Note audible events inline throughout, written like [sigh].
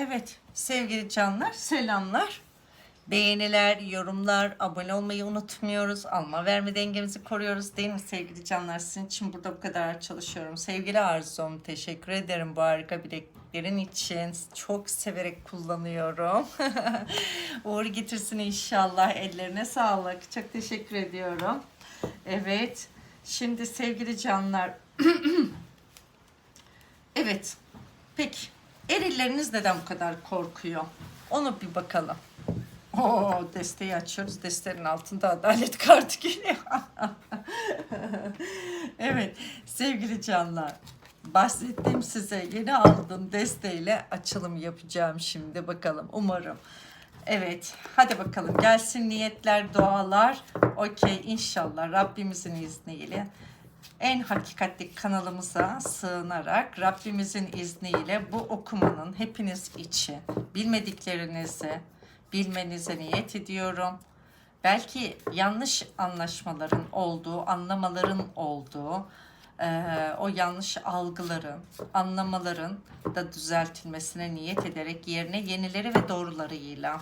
Evet sevgili canlar selamlar. Beğeniler, yorumlar, abone olmayı unutmuyoruz. Alma verme dengemizi koruyoruz değil mi sevgili canlar? Sizin için burada bu kadar çalışıyorum. Sevgili Arzum teşekkür ederim bu harika bileklerin için. Çok severek kullanıyorum. [laughs] Uğur getirsin inşallah. Ellerine sağlık. Çok teşekkür ediyorum. Evet. Şimdi sevgili canlar. [clears throat] evet. Peki. Erilleriniz neden bu kadar korkuyor? Onu bir bakalım. Oo, desteği açıyoruz. Desteğin altında adalet kartı geliyor. [laughs] evet sevgili canlar. Bahsettiğim size yeni aldığım desteğiyle açılım yapacağım şimdi bakalım umarım. Evet hadi bakalım gelsin niyetler dualar. Okey inşallah Rabbimizin izniyle en hakikatli kanalımıza sığınarak Rabbimizin izniyle bu okumanın hepiniz için bilmediklerinizi bilmenize niyet ediyorum. Belki yanlış anlaşmaların olduğu, anlamaların olduğu, eee, o yanlış algıların, anlamaların da düzeltilmesine niyet ederek yerine yenileri ve doğrularıyla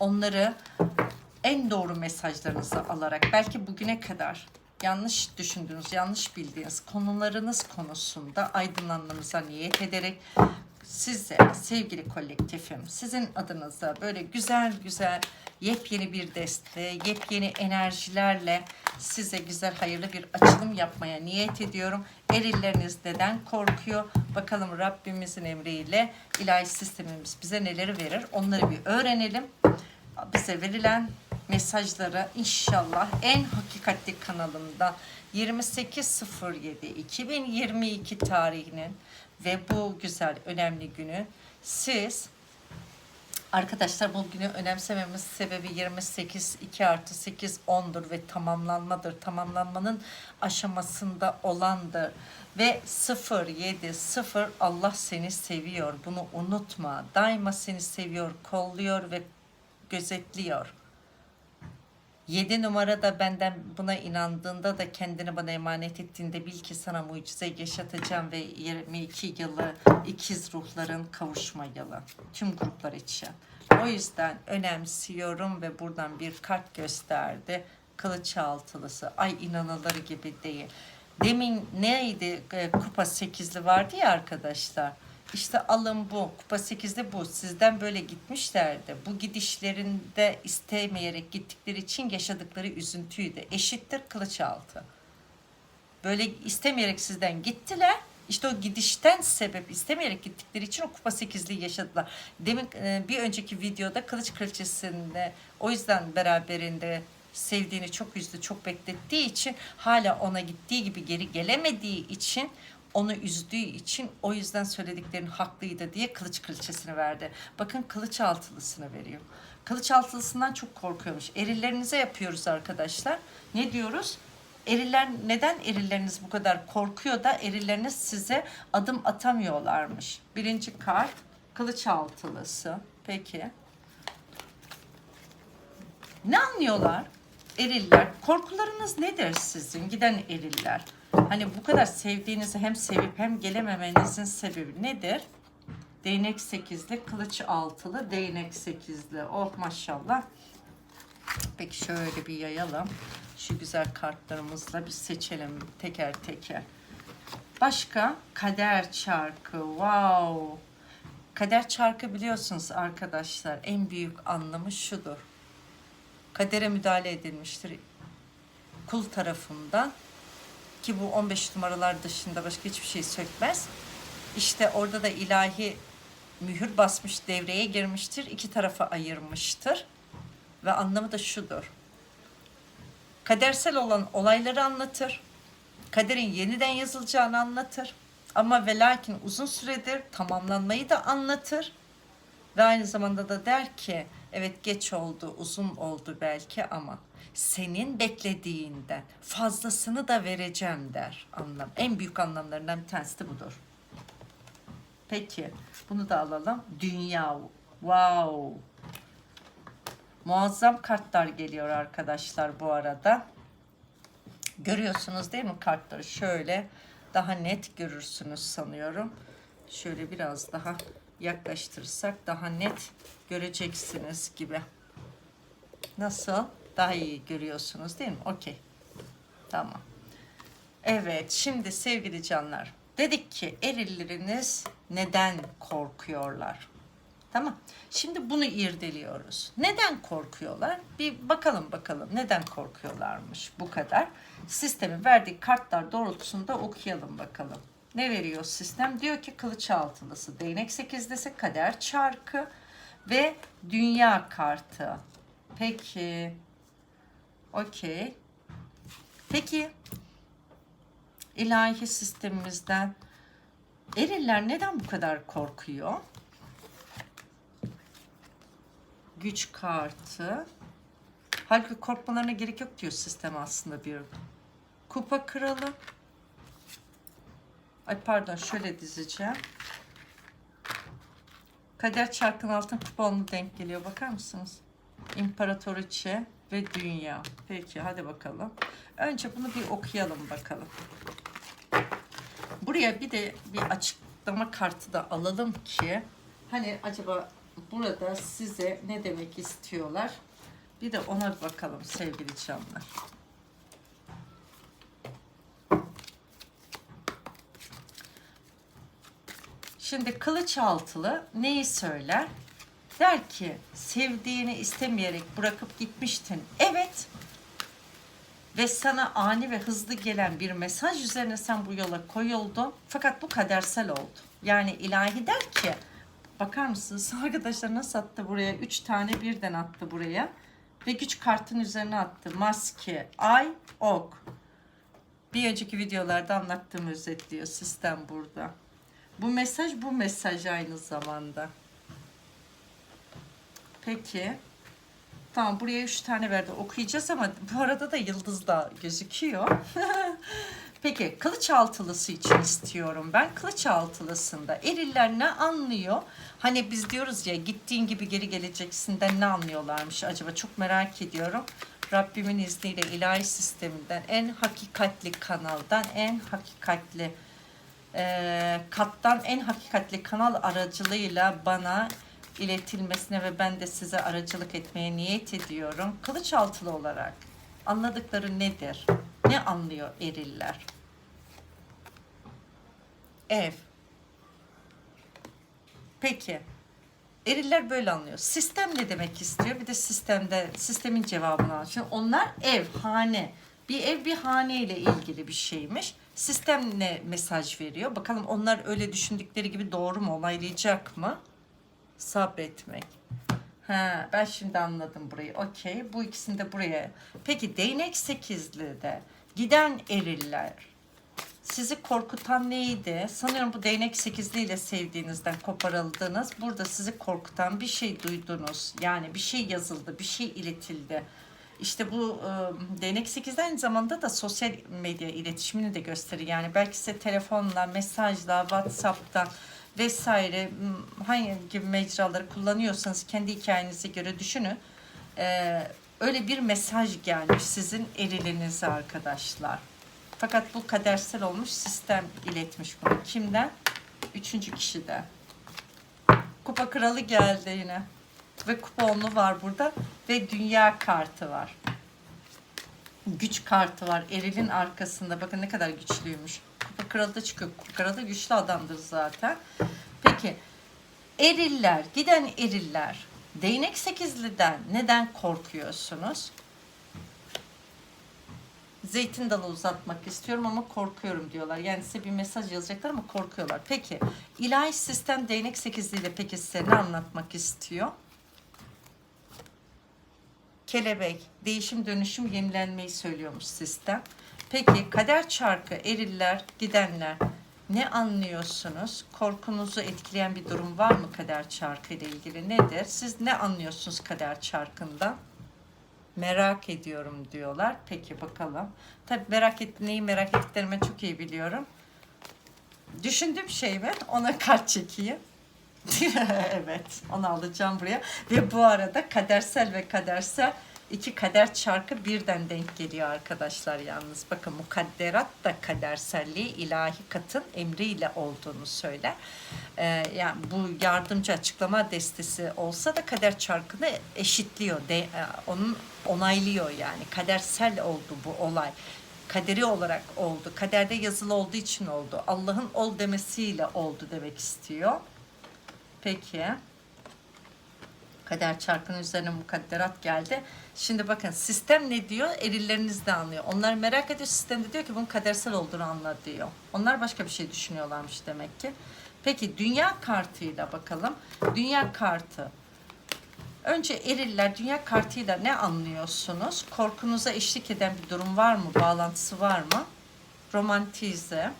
onları en doğru mesajlarınızı alarak belki bugüne kadar yanlış düşündüğünüz, yanlış bildiğiniz konularınız konusunda aydınlanmanıza niyet ederek size sevgili kolektifim sizin adınıza böyle güzel güzel yepyeni bir deste, yepyeni enerjilerle size güzel hayırlı bir açılım yapmaya niyet ediyorum. Erilleriniz neden korkuyor? Bakalım Rabbimizin emriyle ilahi sistemimiz bize neleri verir? Onları bir öğrenelim bize verilen mesajları inşallah en hakikatli kanalımda 28.07.2022 tarihinin ve bu güzel önemli günü siz Arkadaşlar bu günü önemsememiz sebebi 28 2 artı 8 10'dur ve tamamlanmadır. Tamamlanmanın aşamasında olandır. Ve 0 7 0 Allah seni seviyor. Bunu unutma. Daima seni seviyor, kolluyor ve gözetliyor. 7 numarada benden buna inandığında da kendini bana emanet ettiğinde bil ki sana mucize yaşatacağım ve 22 yılı ikiz ruhların kavuşma yılı. Tüm gruplar için. O yüzden önemsiyorum ve buradan bir kart gösterdi. Kılıç altılısı. Ay inanılır gibi değil. Demin neydi? E, Kupa 8'li vardı ya arkadaşlar. İşte alın bu. Kupa 8'de bu. Sizden böyle gitmişlerdi. Bu gidişlerinde istemeyerek gittikleri için yaşadıkları üzüntüydü. Eşittir kılıç altı. Böyle istemeyerek sizden gittiler. İşte o gidişten sebep istemeyerek gittikleri için o kupa 8'liği yaşadılar. Demin e, bir önceki videoda Kılıç Kraliçesi'nde o yüzden beraberinde sevdiğini çok üzdü, çok beklettiği için hala ona gittiği gibi geri gelemediği için onu üzdüğü için o yüzden söylediklerin haklıydı diye kılıç kraliçesini verdi. Bakın kılıç altılısını veriyor. Kılıç altılısından çok korkuyormuş. Erillerinize yapıyoruz arkadaşlar. Ne diyoruz? Eriller neden erilleriniz bu kadar korkuyor da erilleriniz size adım atamıyorlarmış. Birinci kart kılıç altılısı. Peki. Ne anlıyorlar? Eriller. Korkularınız nedir sizin? Giden eriller. Hani bu kadar sevdiğinizi hem sevip hem gelememenizin sebebi nedir? Değnek sekizli, kılıç altılı, değnek sekizli. Oh maşallah. Peki şöyle bir yayalım. Şu güzel kartlarımızla bir seçelim teker teker. Başka kader çarkı. Wow. Kader çarkı biliyorsunuz arkadaşlar en büyük anlamı şudur. Kadere müdahale edilmiştir kul tarafından ki bu 15 numaralar dışında başka hiçbir şey sökmez. İşte orada da ilahi mühür basmış devreye girmiştir. iki tarafa ayırmıştır. Ve anlamı da şudur. Kadersel olan olayları anlatır. Kaderin yeniden yazılacağını anlatır. Ama ve lakin uzun süredir tamamlanmayı da anlatır. Ve aynı zamanda da der ki evet geç oldu, uzun oldu belki ama senin beklediğinden fazlasını da vereceğim der anlam. En büyük anlamlarından bir tanesi de budur. Peki bunu da alalım. Dünya. Wow. Muazzam kartlar geliyor arkadaşlar bu arada. Görüyorsunuz değil mi kartları? Şöyle daha net görürsünüz sanıyorum. Şöyle biraz daha yaklaştırırsak daha net göreceksiniz gibi. Nasıl? Daha iyi görüyorsunuz değil mi? Okey. Tamam. Evet, şimdi sevgili canlar, dedik ki erilleriniz neden korkuyorlar? Tamam. Şimdi bunu irdeliyoruz. Neden korkuyorlar? Bir bakalım bakalım neden korkuyorlarmış bu kadar. Sistemin verdiği kartlar doğrultusunda okuyalım bakalım. Ne veriyor sistem? Diyor ki kılıç altılısı, değnek sekizlisi, kader çarkı ve dünya kartı. Peki. Okey. Peki ilahi sistemimizden eriller neden bu kadar korkuyor? Güç kartı. Halbuki korkmalarına gerek yok diyor sistem aslında bir. Kupa kralı. Ay pardon şöyle dizeceğim. Kader çarkın altın kupa onunla denk geliyor. Bakar mısınız? İmparatoriçe ve dünya. Peki hadi bakalım. Önce bunu bir okuyalım bakalım. Buraya bir de bir açıklama kartı da alalım ki hani acaba burada size ne demek istiyorlar? Bir de ona bakalım sevgili canlar. Şimdi kılıç altılı neyi söyler? Der ki sevdiğini istemeyerek bırakıp gitmiştin. Evet. Ve sana ani ve hızlı gelen bir mesaj üzerine sen bu yola koyuldun. Fakat bu kadersel oldu. Yani ilahi der ki bakar mısınız arkadaşlar nasıl attı buraya? Üç tane birden attı buraya. Ve güç kartın üzerine attı. Maske, ay, ok. Bir önceki videolarda anlattığım özetliyor sistem burada. Bu mesaj bu mesaj aynı zamanda. Peki. Tamam buraya üç tane verdi. Okuyacağız ama bu arada da yıldız da gözüküyor. [laughs] Peki kılıç altılısı için istiyorum ben. Kılıç altılısında eriller ne anlıyor? Hani biz diyoruz ya gittiğin gibi geri geleceksinden ne anlıyorlarmış acaba? Çok merak ediyorum. Rabbimin izniyle ilahi sisteminden en hakikatli kanaldan en hakikatli e, kattan en hakikatli kanal aracılığıyla bana iletilmesine ve ben de size aracılık etmeye niyet ediyorum. Kılıç altılı olarak anladıkları nedir? Ne anlıyor eriller? Ev. Peki. Eriller böyle anlıyor. Sistem ne demek istiyor? Bir de sistemde sistemin cevabını alıyor. Şimdi onlar ev, hane. Bir ev bir hane ile ilgili bir şeymiş. Sistem ne mesaj veriyor? Bakalım onlar öyle düşündükleri gibi doğru mu? Onaylayacak mı? Sabretmek. Ha, ben şimdi anladım burayı. Okey. Bu ikisini de buraya. Peki değnek sekizli de giden eriller sizi korkutan neydi? Sanıyorum bu değnek sekizliyle sevdiğinizden koparıldınız. Burada sizi korkutan bir şey duydunuz. Yani bir şey yazıldı, bir şey iletildi. İşte bu e, değnek 8 aynı zamanda da sosyal medya iletişimini de gösterir. Yani belki size telefonla, mesajla, WhatsApp'tan vesaire hangi mecraları kullanıyorsanız kendi hikayenize göre düşünün. E, öyle bir mesaj gelmiş sizin elinize arkadaşlar. Fakat bu kadersel olmuş sistem iletmiş bunu. Kimden? Üçüncü kişiden. Kupa kralı geldi yine. Ve kupa onlu var burada. Ve dünya kartı var. Güç kartı var. Eril'in arkasında. Bakın ne kadar güçlüymüş. Kupa kralı da çıkıyor. Kupa kralı da güçlü adamdır zaten. Peki. Eriller, giden eriller. Değnek sekizliden neden korkuyorsunuz? zeytin dalı uzatmak istiyorum ama korkuyorum diyorlar. Yani size bir mesaj yazacaklar ama korkuyorlar. Peki ilahi sistem değnek sekizliğiyle peki size ne anlatmak istiyor? Kelebek, değişim dönüşüm yenilenmeyi söylüyormuş sistem. Peki kader çarkı, eriller, gidenler ne anlıyorsunuz? Korkunuzu etkileyen bir durum var mı kader çarkı ile ilgili? Nedir? Siz ne anlıyorsunuz kader çarkından? merak ediyorum diyorlar. Peki bakalım. Tabii merak et, neyi merak ettiklerimi çok iyi biliyorum. Düşündüğüm şey mi? Ona [laughs] kart çekeyim. [laughs] evet, onu alacağım buraya. Ve bu arada kadersel ve kadersel İki kader çarkı birden denk geliyor arkadaşlar yalnız. Bakın mukadderat da kaderselliği ilahi katın emriyle olduğunu söyler. Ee, yani bu yardımcı açıklama destesi olsa da kader çarkını eşitliyor. De, e, onun onaylıyor yani. Kadersel oldu bu olay. Kaderi olarak oldu. Kaderde yazılı olduğu için oldu. Allah'ın ol demesiyle oldu demek istiyor. Peki. Kader çarkının üzerine mukadderat geldi. Şimdi bakın sistem ne diyor? Erilleriniz de anlıyor. Onlar merak ediyor. Sistem de diyor ki bunun kadersel olduğunu anla diyor. Onlar başka bir şey düşünüyorlarmış demek ki. Peki dünya kartıyla bakalım. Dünya kartı. Önce eriller dünya kartıyla ne anlıyorsunuz? Korkunuza eşlik eden bir durum var mı? Bağlantısı var mı? Romantizm.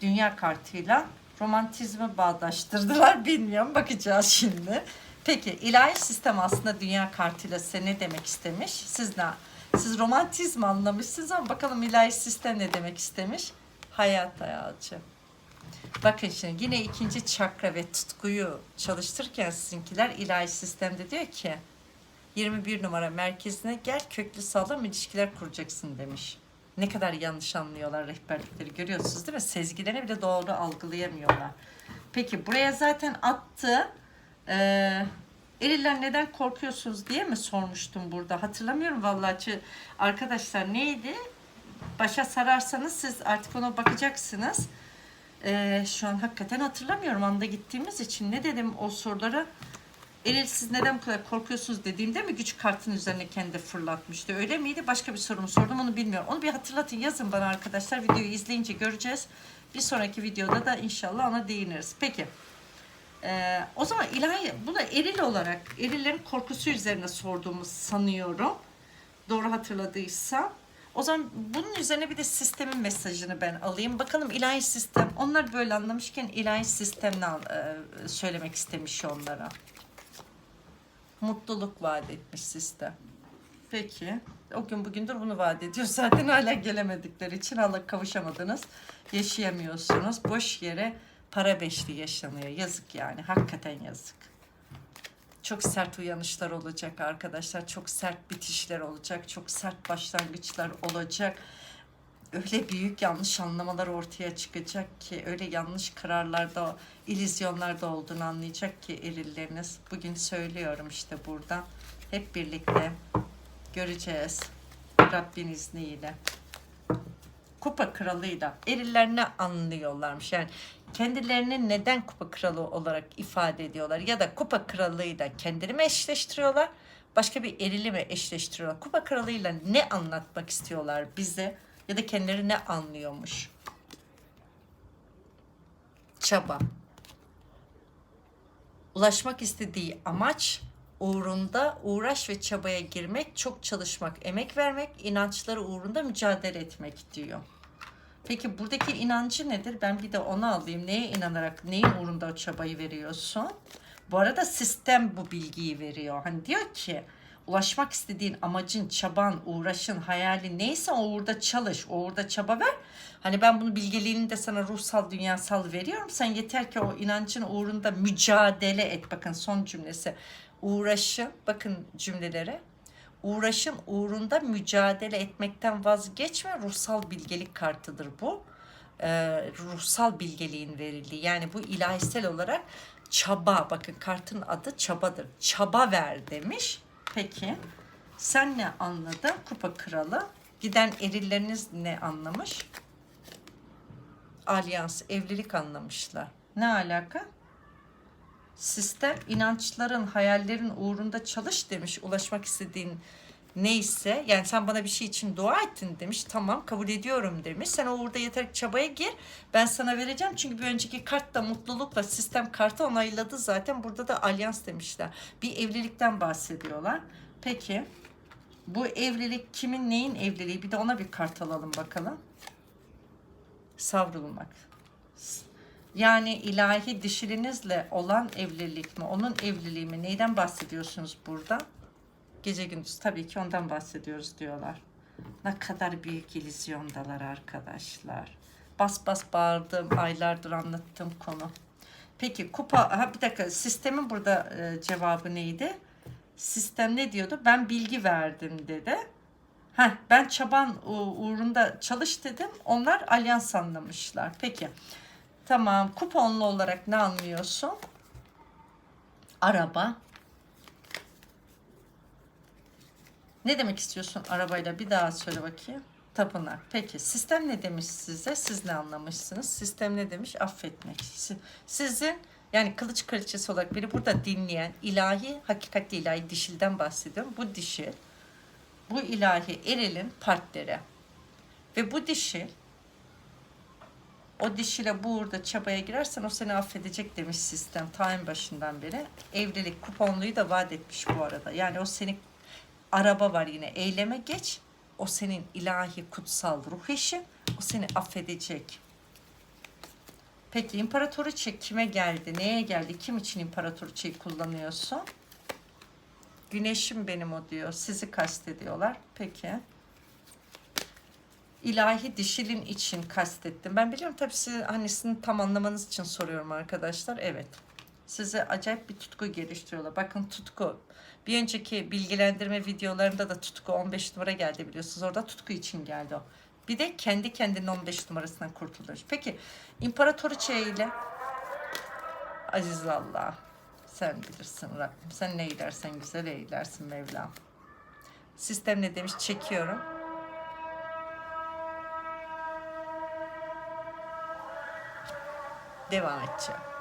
Dünya kartıyla romantizmi bağdaştırdılar. Bilmiyorum bakacağız şimdi. Peki ilahi sistem aslında dünya kartıyla size ne demek istemiş? Siz ne? Siz romantizm anlamışsınız ama bakalım ilahi sistem ne demek istemiş? Hayat hayalci. Bakın şimdi yine ikinci çakra ve tutkuyu çalıştırırken sizinkiler ilahi sistemde diyor ki 21 numara merkezine gel köklü sağlam ilişkiler kuracaksın demiş. Ne kadar yanlış anlıyorlar rehberlikleri görüyorsunuz değil mi? Sezgilerini bile doğru algılayamıyorlar. Peki buraya zaten attı. Ee, Eriller neden korkuyorsunuz diye mi sormuştum burada? Hatırlamıyorum vallahi. Arkadaşlar neydi? Başa sararsanız siz artık ona bakacaksınız. Ee, şu an hakikaten hatırlamıyorum anda gittiğimiz için. Ne dedim o sorulara? Eril siz neden bu kadar korkuyorsunuz dediğimde mi güç kartının üzerine kendi fırlatmıştı? Öyle miydi? Başka bir sorumu sordum onu bilmiyorum. Onu bir hatırlatın yazın bana arkadaşlar. Videoyu izleyince göreceğiz. Bir sonraki videoda da inşallah ona değiniriz. Peki. Ee, o zaman ilahi, bunu eril olarak, erillerin korkusu üzerine sorduğumu sanıyorum. Doğru hatırladıysam. O zaman bunun üzerine bir de sistemin mesajını ben alayım. Bakalım ilahi sistem, onlar böyle anlamışken ilahi sistem ne söylemek istemiş onlara. Mutluluk vaat etmiş sistem. Peki. O gün bugündür bunu vaat ediyor. Zaten hala gelemedikleri için hala kavuşamadınız. Yaşayamıyorsunuz. Boş yere para beşli yaşanıyor. Yazık yani. Hakikaten yazık. Çok sert uyanışlar olacak arkadaşlar. Çok sert bitişler olacak. Çok sert başlangıçlar olacak. Öyle büyük yanlış anlamalar ortaya çıkacak ki öyle yanlış kararlarda, ilizyonlarda olduğunu anlayacak ki erilleriniz. Bugün söylüyorum işte burada. Hep birlikte göreceğiz. Rabbin izniyle. Kupa kralıyla eriller ne anlıyorlarmış? Yani kendilerini neden kupa kralı olarak ifade ediyorlar? Ya da kupa kralıyla kendini mi eşleştiriyorlar? Başka bir erili mi eşleştiriyorlar? Kupa kralıyla ne anlatmak istiyorlar bize? Ya da kendileri ne anlıyormuş? Çaba. Ulaşmak istediği amaç uğrunda uğraş ve çabaya girmek, çok çalışmak, emek vermek, inançları uğrunda mücadele etmek diyor. Peki buradaki inancı nedir? Ben bir de onu alayım. Neye inanarak, neyin uğrunda o çabayı veriyorsun? Bu arada sistem bu bilgiyi veriyor. Hani diyor ki ulaşmak istediğin amacın, çaban, uğraşın, hayalin neyse o uğurda çalış, o uğurda çaba ver. Hani ben bunu bilgeliğini de sana ruhsal, dünyasal veriyorum. Sen yeter ki o inancın uğrunda mücadele et. Bakın son cümlesi. Uğraşın, bakın cümlelere. Uğraşın uğrunda mücadele etmekten vazgeçme. Ruhsal bilgelik kartıdır bu. Ee, ruhsal bilgeliğin verildiği. Yani bu ilahisel olarak çaba. Bakın kartın adı çabadır. Çaba ver demiş. Peki sen ne anladın? Kupa kralı. Giden erilleriniz ne anlamış? Alyans, evlilik anlamışlar. Ne alaka? Sistem inançların, hayallerin uğrunda çalış demiş. Ulaşmak istediğin neyse. Yani sen bana bir şey için dua ettin demiş. Tamam kabul ediyorum demiş. Sen o uğurda yeter çabaya gir. Ben sana vereceğim. Çünkü bir önceki kart da mutlulukla sistem kartı onayladı zaten. Burada da alyans demişler. Bir evlilikten bahsediyorlar. Peki bu evlilik kimin neyin evliliği? Bir de ona bir kart alalım bakalım. Savrulmak. Yani ilahi dişilinizle olan evlilik mi? Onun evliliği mi? Neyden bahsediyorsunuz burada? Gece gündüz tabii ki ondan bahsediyoruz diyorlar. Ne kadar büyük illüzyondalar arkadaşlar. Bas bas bağırdım aylardır anlattığım konu. Peki kupa ha bir dakika sistemin burada e, cevabı neydi? sistem ne diyordu? Ben bilgi verdim dedi. Heh, ben çaban uğrunda çalış dedim. Onlar alyans anlamışlar. Peki. Tamam. Kuponlu olarak ne anlıyorsun? Araba. Ne demek istiyorsun arabayla? Bir daha söyle bakayım. Tapınak. Peki sistem ne demiş size? Siz ne anlamışsınız? Sistem ne demiş? Affetmek. Si- Sizin yani kılıç kraliçesi olarak beni burada dinleyen ilahi, hakikatli ilahi dişilden bahsediyorum. Bu dişil, bu ilahi erilin partneri. Ve bu dişil, o dişiyle bu uğurda çabaya girersen o seni affedecek demiş sistem en başından beri. Evlilik kuponluyu da vaat etmiş bu arada. Yani o seni araba var yine eyleme geç. O senin ilahi kutsal ruh işi. O seni affedecek. Peki imparatoriçe kime geldi? Neye geldi? Kim için imparatoriçeyi kullanıyorsun? Güneşim benim o diyor. Sizi kastediyorlar. Peki. İlahi dişilin için kastettim. Ben biliyorum tabii siz hani sizin tam anlamanız için soruyorum arkadaşlar. Evet. Size acayip bir tutku geliştiriyorlar. Bakın tutku. Bir önceki bilgilendirme videolarında da tutku 15 numara geldi biliyorsunuz. Orada tutku için geldi o. Bir de kendi kendinin 15 numarasından kurtuluş. Peki imparatoriçe ile Aziz Allah sen bilirsin Rabbim. Sen ne eylersen güzel eylersin Mevlam. Sistem ne demiş? Çekiyorum. Devam edeceğim.